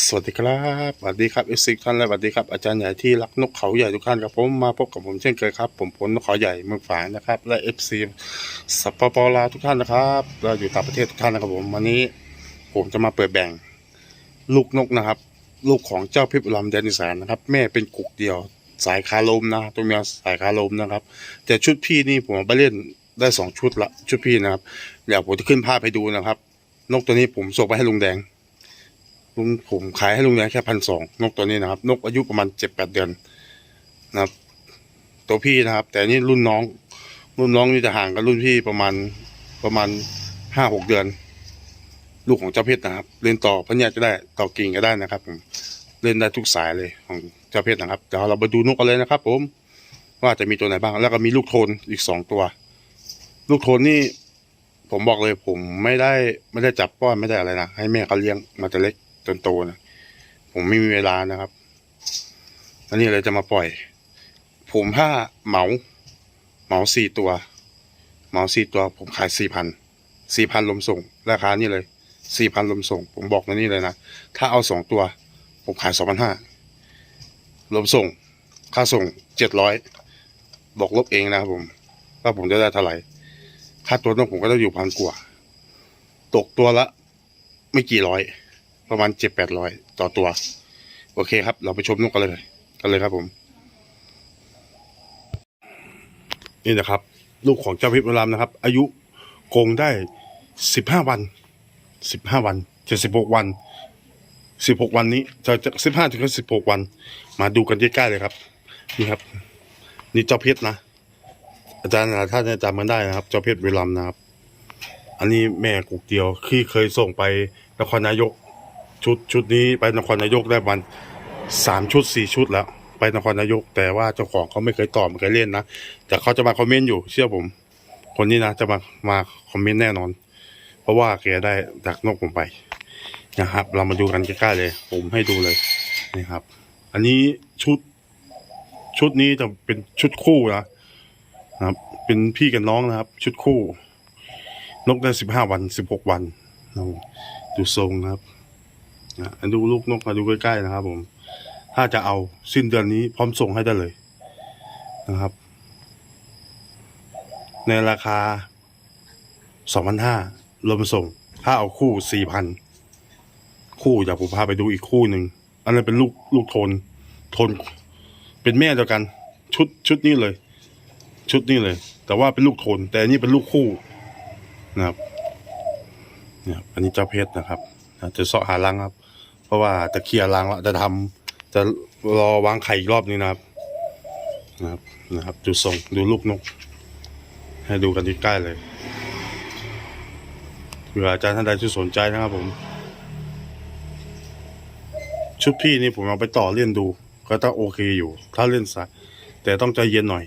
สวัสดีครับสวัสดีครับเอฟซิท่านและสวัสดีครับอาจารย์ใหญ่ที่รักนกเขาใหญ่ทุกท่านครับผมมาพบกับผมเช่นเคยครับ ผมผลนกเขาใหญ่เมืองฝางนะครับ และเอฟซีสปปลาวทุกท่านนะครับเราอยู่ต่างประเทศทุกท่านนะครับผมวันนี้ผมจะมาเปิดแบ่ง ลูกนกนะครับ ลูกของเจ้าพิบลำแดนอีสานนะครับ แม่เป็นกุกเดียว สายคาลมนะตัวเมียสายคาลมนะครับ แต่ชุดพี่นี่ผมเอาไปเล่นได้สองชุดละชุดพี่นะครับเดี๋ยวผมจะขึ้นภาพให้ดูนะครับ นกตัวนี้ผมส่งไปให้ลุงแดง ลุงผมขายให้ลุงแดงแค่พันสองนกตัวนี้นะครับ นกอายุประมาณเจ็ดแปดเดือนนะครับ ตัวพี่นะครับ แต่นี่รุ่นน้อง รุ่นน้องนี่จะห่างกับรุ่นพี่ประมาณประมาณห้าหกเดือน ลูกของเจ้าเพชรนะครับ เล่นต่อพันยาก็ได้ต่อกิ่งก็ได้นะครับ ผมเล่นได้ทุกสายเลยของเจ้าเพชรนะครับเดี๋ยวเราไปดูนกกันเลยนะครับ ผม ว่าจะมีตัวไหนบ้าง แล้วก็มีลูกโทนอีกสองตัว ลูกโทนนี่ผมบอกเลยผมไม่ได้ไม่ได้จับป้อนไม่ได้อะไรนะให้แม่เขาเลี้ยงมาแต่เล็ก จนโตนะผมไม่มีเวลานะครับอันนี้เลยจะมาปล่อย ผมถ้าเหมาเหมาสี่ตัว เหมาสี่ตัว ผมขายสี่พันสี่พันลมส่ง ราคานี่เลยสี่พันลมส่ง ผมบอกในนี่เลยนะถ้าเอาสองตัว ผมขายสองพันห้าลมส่ง ค่าส่งเจ็ดร้อยบอกลบเองนะครับผมว่าผมจะได้เท่าไหร่ค่าตัวนกผมก็ต้องอยู่พันกว่า ตกตัวละ ไม่กี่ร้อย ประมาณเจ็ดแปดร้อยต่อตัว โอเคครับ เราไปชมนกกันเลย กันเลยครับผม นี่นะครับ ลูกของเจ้าพิพรามนะครับ อายุคงได้สิบห้าวันสิบห้าวันจะสิบหกวันสิบหกวันนี้จะจะสิบห้าถึงสิบหกวัน มาดูกันใกล้ๆเลยครับ นี่ครับ นี่เจ้าเพชรนะ อาจารย์หลายท่านจะจำมันได้นะครับ เจ้าเพชรเวลัมนะครับ อันนี้แม่กุกเดียวที่เคยส่งไปนครนายก ชุดชุดนี้ไปนครนายกได้วันสามชุดสี่ชุดแล้ว ไปนครนายก แต่ว่าเจ้าของเขาไม่เคยตอบไม่เคยเล่นนะแต่เขาจะมาคอมเมนต์อยู่เชื่อผม คนนี้นะจะมามาคอมเมนต์แน่นอน เพราะว่าแกได้ดักนกผมไปนะครับ เรามาดูกันใกล้ๆเลย ผมให้ดูเลยนี่ครับ อันนี้ชุดชุดนี้จะเป็นชุดคู่นะครับ เป็นพี่กับน้องนะครับ ชุดคู่ นกได้สิบห้าวันสิบหกวันดูทรงนะครับ นะดูลูกนกมาดูใกล้ๆนะครับผม ถ้าจะเอาสิ้นเดือนนี้พร้อมส่งให้ได้เลยนะครับ ในราคาสองพันห้ารวมส่ง ถ้าเอาคู่สี่พันคู่อยากผมพาไปดูอีกคู่หนึ่ง อันนั้นเป็นลูกลูกโทน โทน เป็นแม่เดียวกัน ชุดชุดนี้เลย ชุดนี้เลย แต่ว่าเป็นลูกโทน แต่อันนี้เป็นลูกคู่นะครับเนี่ยอันนี้เจ้าเพชรนะครับจะเสาะหารังครับ ราะว่าจะเคลียร์รังแล้วจะทำจะรอวางไข่อีกรอบนึงนะครับ นะครับนะครับ ดูทรงดูลูกนก ให้ดูกันที่ใกล้เลยเผื่ออาจารย์ท่านใดที่สนใจนะครับผม ชุดพี่นี่ผมเอาไปต่อเล่นดู ก็ต้องโอเคอยู่ ถ้าเล่นสายแต่ต้องใจเย็นหน่อย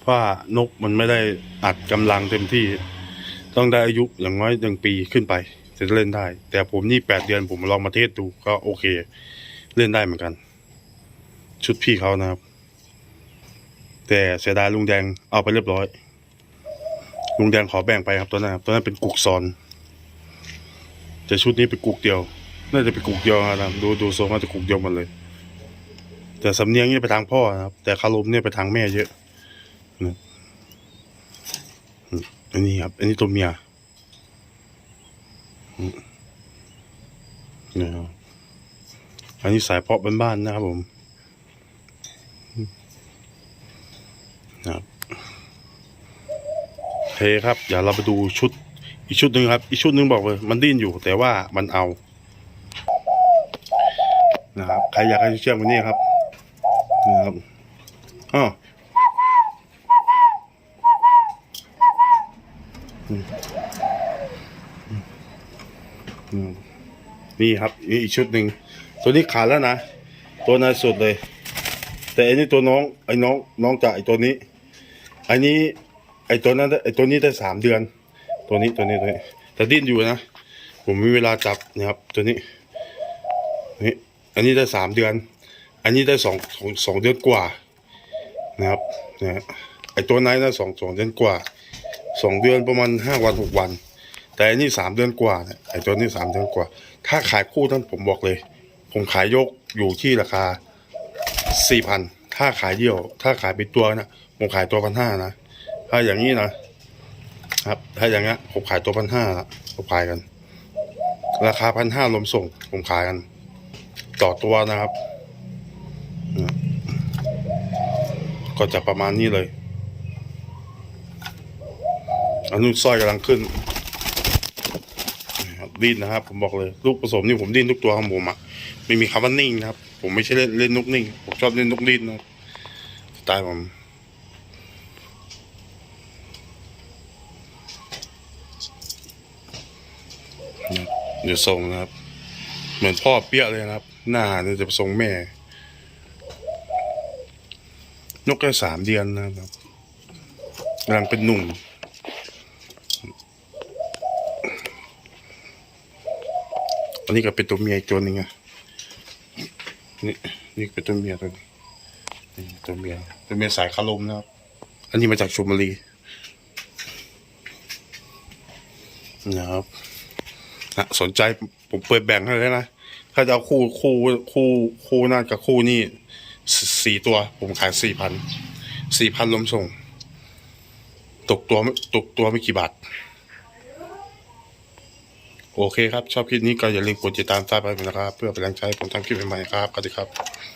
เพราะนกมันไม่ได้อัดกำลังเต็มที่ ต้องได้อายุอย่างน้อยหนึ่งปีขึ้นไป จะเล่นได้ แต่ผมนี่แปดเดือนผมลองมาเทสดูก็โอเค เล่นได้เหมือนกัน ชุดพี่เขานะครับ แต่เสียดายลุงแดงเอาไปเรียบร้อยลุงแดงขอแบ่งไปครับตัวนั้นครับตัวนั้นเป็นกุกซอนแต่ชุดนี้เป็นกุกเดียว น่าจะเป็นกุกเดียวนะครับดูดูทรงน่าจะกุกเดียวหมันเลย แต่สำเนียงนี่ไปทางพ่อนะครับ แต่คารมเนี่ยไปทางแม่เยอะนะอันนี้ครับ อันนี้ตัวเมีย นะครับอันนี้สายเพาะบ้านๆนะครับผมนะครับเคครับเดี๋ยวเราไปดูชุด อีกชุดหนึ่งครับ อีกชุดหนึ่งบอกเลย มันดิ้นอยู่ แต่ว่ามันเอา นะครับใครอยากให้เชื่อมวันนี้ครับนะครับอ๋อ นี่ครับนี่อีกชุดหนึ่ง ตัวนี้ขาดแล้วนะ ตัวในสุดเลย แต่อันนี้ตัวน้อง ไอ้น้อง น้องจากไอ้ตัวนี้ อันนี้ ไอ้ตัวนั้น ไอ้ตัวนี้ได้สามเดือน ตัวนี้ ตัวนี้ ตัวนี้ แต่ดิ้นอยู่นะ ผมมีเวลาจับนะครับ ตัวนี้ นี่ อันนี้ได้สามเดือน อันนี้ได้สองสองเดือนกว่า นะครับ นะไอตัวไหนนะสองสองเดือนกว่าสองเดือนประมาณห้าวันหกวัน แต่อันนี้สามเดือนกว่าเนี่ยไอ้ตัวนี้สามเดือนกว่า ถ้าขายคู่นั้นผมบอกเลย ผมขายยกอยู่ที่ราคาสี่พันถ้าขายเดี่ยว ถ้าขายเป็นตัวนะผมขายตัวพันห้านะถ้าอย่างนี้นะครับ ถ้าอย่างเงี้ยผมขายตัวพันห้าละผมขายกัน ราคาพันห้ารวมส่ง ผมขายกัน ต่อตัวนะครับ ก็จะประมาณนี้เลยอนนู้นสร้อยกำลังขึ้น ดิ้นนะครับ ผมบอกเลยลูกผสมนี่ผมดิ้นทุกตัวของผมอะไม่มีคำว่านิ่งนะครับ ผมไม่ใช่เล่นเล่นนกนิ่งผมชอบเล่นนกดิ้นนะสไตล์ผมเดี๋ยวส่งนะครับ เหมือนพ่อเปี้ยเลยนะครับ หน้าเนี่ยจะทรงแม่ นกแค่สามเดือนนะครับกำลังเป็นหนุ่ม นนี้ก็เป็นตัวเมียอีกตัวหนึ่งอะนี่นี่เป็นตัวเมียตัวนี้นี่ตัวเมียตัวเมียสายคารมนะครับ อันนี้มาจากชลบุรีนะครับนะสนใจผมเปิดแบ่งให้เลยนะ ถ้าจะเอาคู่คู่คู่คู่นั่นกับคู่นี่สี่ตัว ผมขายสี่พันสี่พันรวมส่ง ตกตัวตกตัวไม่กี่บาท โอเคครับ ชอบคลิปนี้ก็อย่าลืมกดติดตามซับไปนะครับ เพื่อเป็นแรงใช้ผมทำคลิปใหม่ๆครับสวัสดีครับ